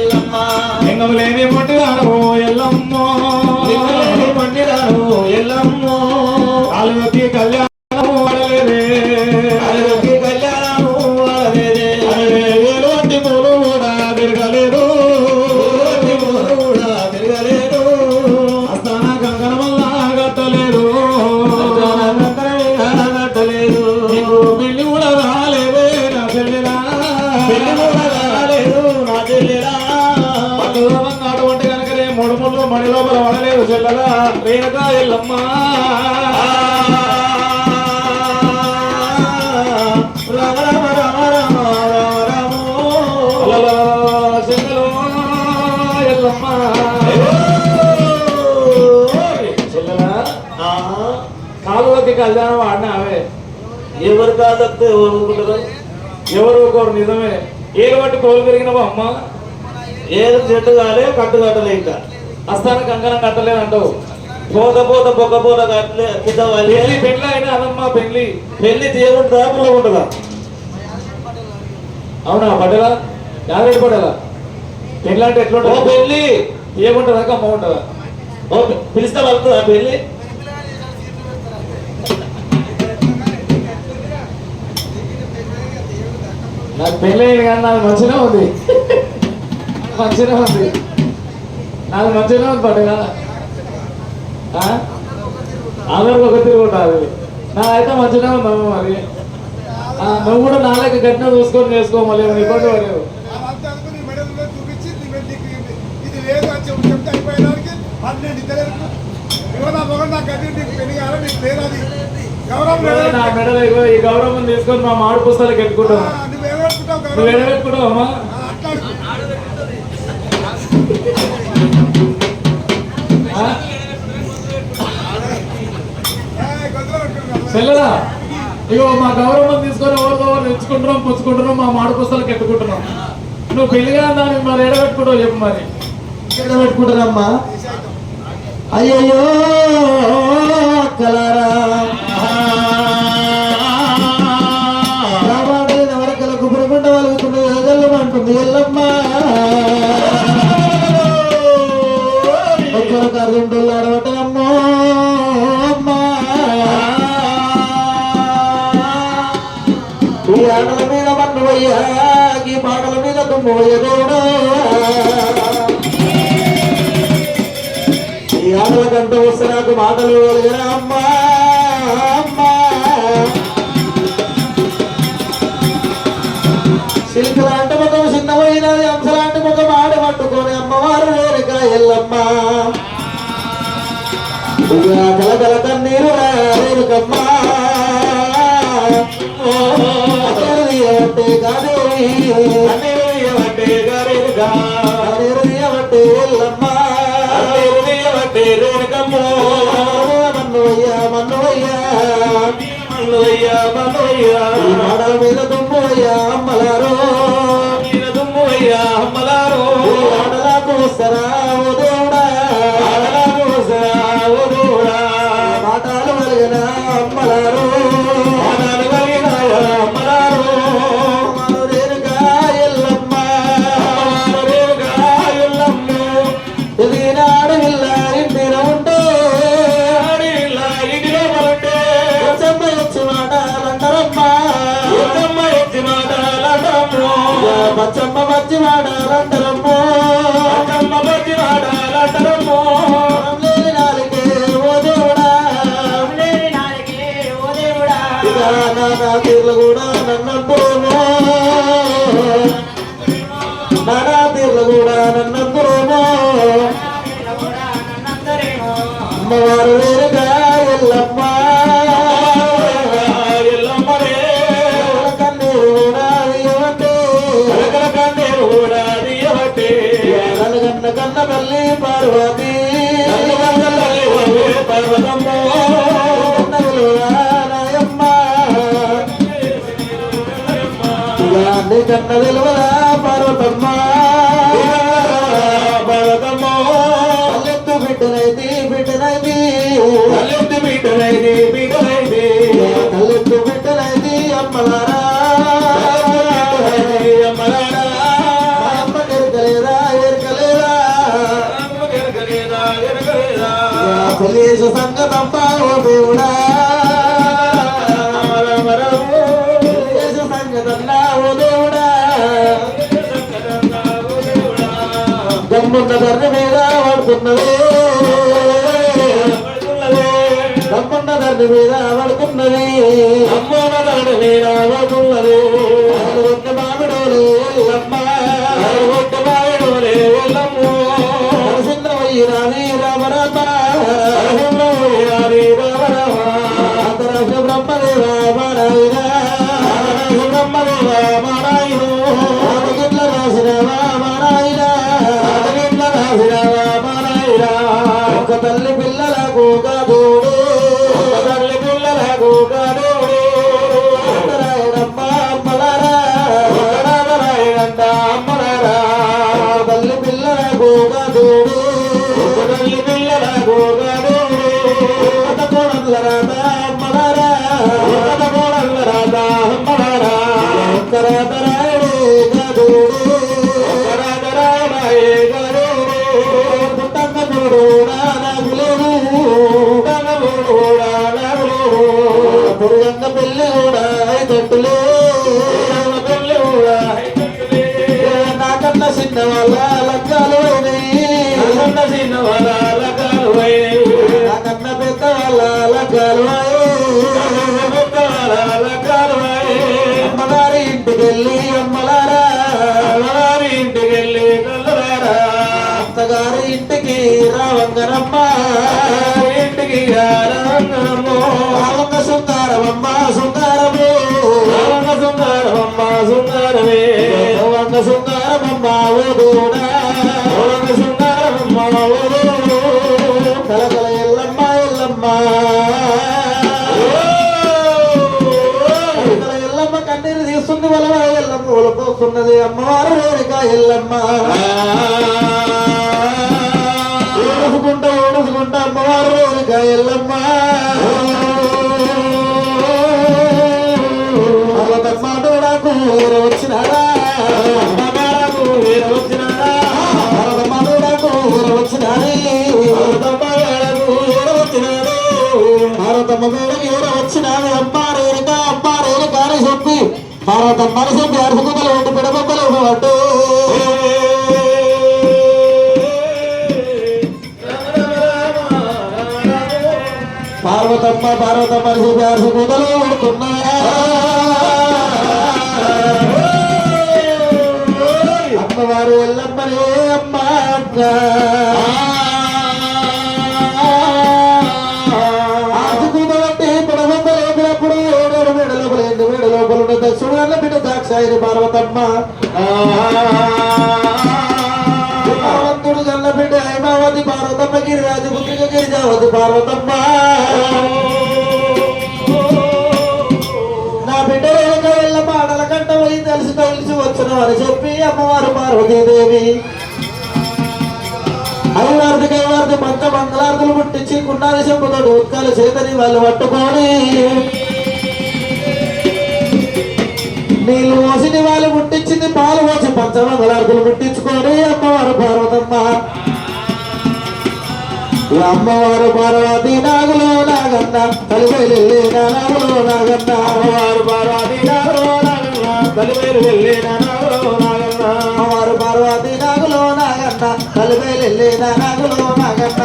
ఎల్లమ్మ కనుకనే మూడు మడి లోపల వడలేదు చెల్లదా? రేణుకా ఎల్లమ్మ. రామ రామ రామ రామ రామ రామో ఎల్లమ్మ చెల్లెలా కాలువకి కళ్యాణం ఆడినావే ఎవరు కాదత్తే ఎవరు ఊరుకుంటారు ఎవరు ఒకరు నిజమే ఏడు బట్టి కోలు పెరిగినవా అమ్మ ఏదో చెట్టు కాలే కట్టు కట్టలే ఇంకా అస్తాన కంకణం కట్టలేదు అంటావు పోత పోత పొక్క పోత కట్టలే పెళ్ళి పెళ్ళి అయినా అదమ్మా పెళ్ళి పెళ్ళి తీయకుండా పుల్లకుంటుందా అవునా పడ్డలా యాదరెడ్డి పడ్డలా పెళ్ళి అంటే ఎట్లా ఓ ఉంటుంది పెళ్ళి. ఏముంటుందా? అమ్మ ఉంటుందా? ఓ పిలిస్తే వెళ్తుందా పెళ్ళి? నాకు పెళ్ళి కానీ నాకు మంచిగా ఉంది. మంచిగా ఉంది. నాకు మంచిగా ఉంది పడ్డగా అందరికి ఒక తిరుగు ఉంటుంది నా అయితే మంచిగా ఉందమ్మ మరి. నువ్వు కూడా నా లెక్క గట్టిన చూసుకొని చేసుకో మళ్ళీ ఏమైనా ఇబ్బంది పడేవు. నీ నీకు ఇది- ఇది లేదు అని చెప్పి చెప్తే అయిపోయేదానికి పన్నెండు ఇద్దరు పిల్లలా ఇగో మా గౌరవం తీసుకొని ఎవరితో ఎవరు తెచ్చుకుంటున్నాం పుచ్చుకుంటున్నాం మా మాడపుస్తలు కట్టుకుంటున్నాం నువ్వు పెళ్ళిగా దాన్ని మరి ఎడబెట్టుకుంటావు చెప్పు మరి. ఎడబెట్టుకుంటారమ్మా అయ్యయ్యో కలరా. రామాడైన వరకలకు పురుగుండ వలుగుతుంది ఎల్లమ్మంటుంది ఎల్లమ్మ. ఒక్కరికి అర్జుంటులు మీద ఈ ఆటల కంటూ వస్తే నాకు మాటలు కలిగిన అమ్మా అమ్మా. శిల్పులాంటి ముఖం చిన్నమైనది అంశలాంటి ముఖం ఆడ పట్టుకొని అమ్మవారు వేరుగా ఎల్లమ్మ కలకల కన్నీరు రా మల్లయ్య, ఈ మాటల మీద దుమ్మయ్యా అమ్మలారో. దుమ్మయ్య, అమ్మలారో, ఈ ఆటలకు వస్తారా పచ్చమ్మ మంచి మాటాలంటారమ్మో అమ్మమ్మ బతి మాటలాడమ్మో, లేని నాలుగే ఓ దేవుడా. ఇక నా నా తీర్లు కూడా నన్నందురేమో నానా తీర్లు కూడా నన్నందురేమో. అమ్మవారు వేరుగా ఎల్లమ్మ కన్న విలువలా? దేవుడా. గమ్మున్న ధర్మ మీద పడుతున్నదే గమ్మున్న ధర్మ మీద పడుతున్నది అమ్మన్న ధర్మ మీద పడుతున్నది మామిడోలే అమ్మ. తల్లి పిల్లల కాదోడు ఒక తల్లి పిల్లలకు కాదోడు నారాయణమ్మ అమ్మలారా. నారాయణంట అమ్మలారా. తల్లి పిల్లల కాదోడు ఒక తల్లి పిల్లల కాదోడు ఒక కోడళ్ళరాట అమ్మలారా. ఒక కోడళ్ళరాట అమ్మలారా. ఒక్క పెళ్ళి కూడా తొట్టులే. పెళ్ళి కూడా నాకన్నా చిన్న వాళ్ళ లగ్గాలు నాకన్నా చిన్న వాళ్ళ లగ్గాలు నాకన్నా పెద్ద వాళ్ళ లగ్గాలు పెద్ద వాళ్ళ లగ్గాలు అమ్మగారి ఇంటికి వెళ్ళి అమ్మలారా. అమ్మగారి ఇంటికి వెళ్ళి కల్లరారా అత్తగారి ఇంటికి రావంగనమ్మ. రావంగ శృంగారమమ్మ శృంగారమే రావంగ శృంగారమమ్మ ఓదోడా శృంగారమమ్మ ఓదోడు కలకల ఎల్లమ్మ ఎల్లమ్మ. ఎల్లమ్మ కన్నీరు తీస్తుంది వలవ ఎల్లమ్మ ఒలపోతున్నది అమ్మవారు వేరిక ఎల్లమ్మ. ఏడుచుకుంటా ఏడుచుకుంటా అమ్మవారు వేరిక ఎల్లమ్మ. భారత మనసు అర్హతలు ఉండి పిడబొబ్బలు పట్టు పార్వతమ్మ పార్వతమ్మ అని చెప్పి అరుపుకుతలు బిడ్డ దాక్షాయిని పార్వతమ్మ పార్వతుడు కన్న బిడ్డ హైమావతి పార్వతమ్మ గిరిరాజు పుత్రిక గిరిజావతి పార్వతమ్మ నా బిడ్డ రేణుక వెళ్ళ పాటల కంట పోయి తెలిసి తెలిసి వచ్చిన అని చెప్పి అమ్మవారు పార్వతీదేవి. అయ్యార్థి కైవార్థి పంచ మంగళార్థులు పుట్టించి కున్నారి చెప్పుతాడు ఉత్కాల చేతని వాళ్ళు పట్టుకొని నీళ్ళు పోసిన వాళ్ళు ముట్టించింది పాలు పోసి పంచ మంగళార్థులు ముట్టించుకొని అమ్మవారు పార్వతమ్మ. అమ్మవారు పార్వతి నాగులో నాగన్న కలివేలు నాగులో నాగన్న. అమ్మవారు పార్వతి నాగులో నాగన్న కలివేలు నాగులో కలివేలు నాగులో నాగన్న